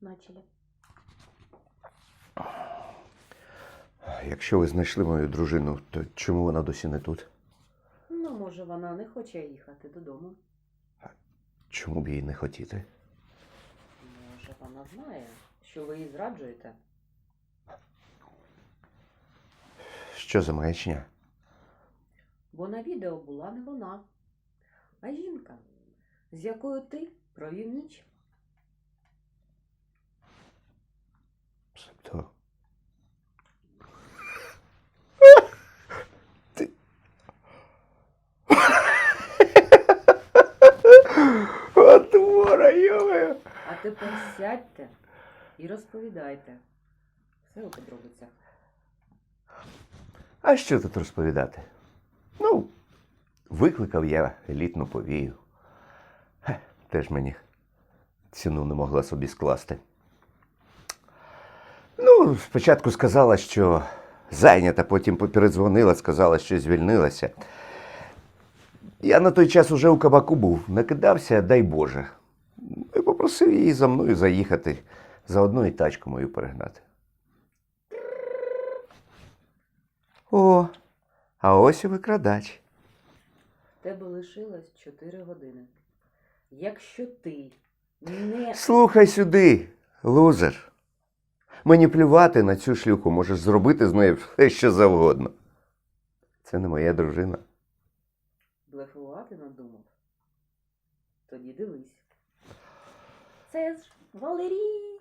Начали. Якщо ви знайшли мою дружину, то чому вона досі не тут? Ну, може, вона не хоче їхати додому. Чому б їй не хотіти? Може, вона знає, що ви її зраджуєте. Що за маячня? Бо на відео була не вона, а жінка, з якою ти провів ніч. Тобто. Ти. Отвора, йомаю. А тепер сядьте і розповідайте. Все у подробицях. А що тут розповідати? Ну, викликав я елітну повію. Хе, Теж мені ціну не могла собі скласти. Ну, спочатку сказала, що зайнята, потім передзвонила, сказала, що звільнилася. Я на той час уже у кабаку був, накидався, дай Боже. І попросив її за мною заїхати, заодно і тачку мою перегнати. О, а ось і викрадач. В тебе лишилось 4 години. Якщо ти не Слухай сюди, лузер. Мені плювати на цю шлюху можеш зробити з нею все, що завгодно. Це не моя дружина. Блефувати надумав, тоді дивись. Це ж Валерій.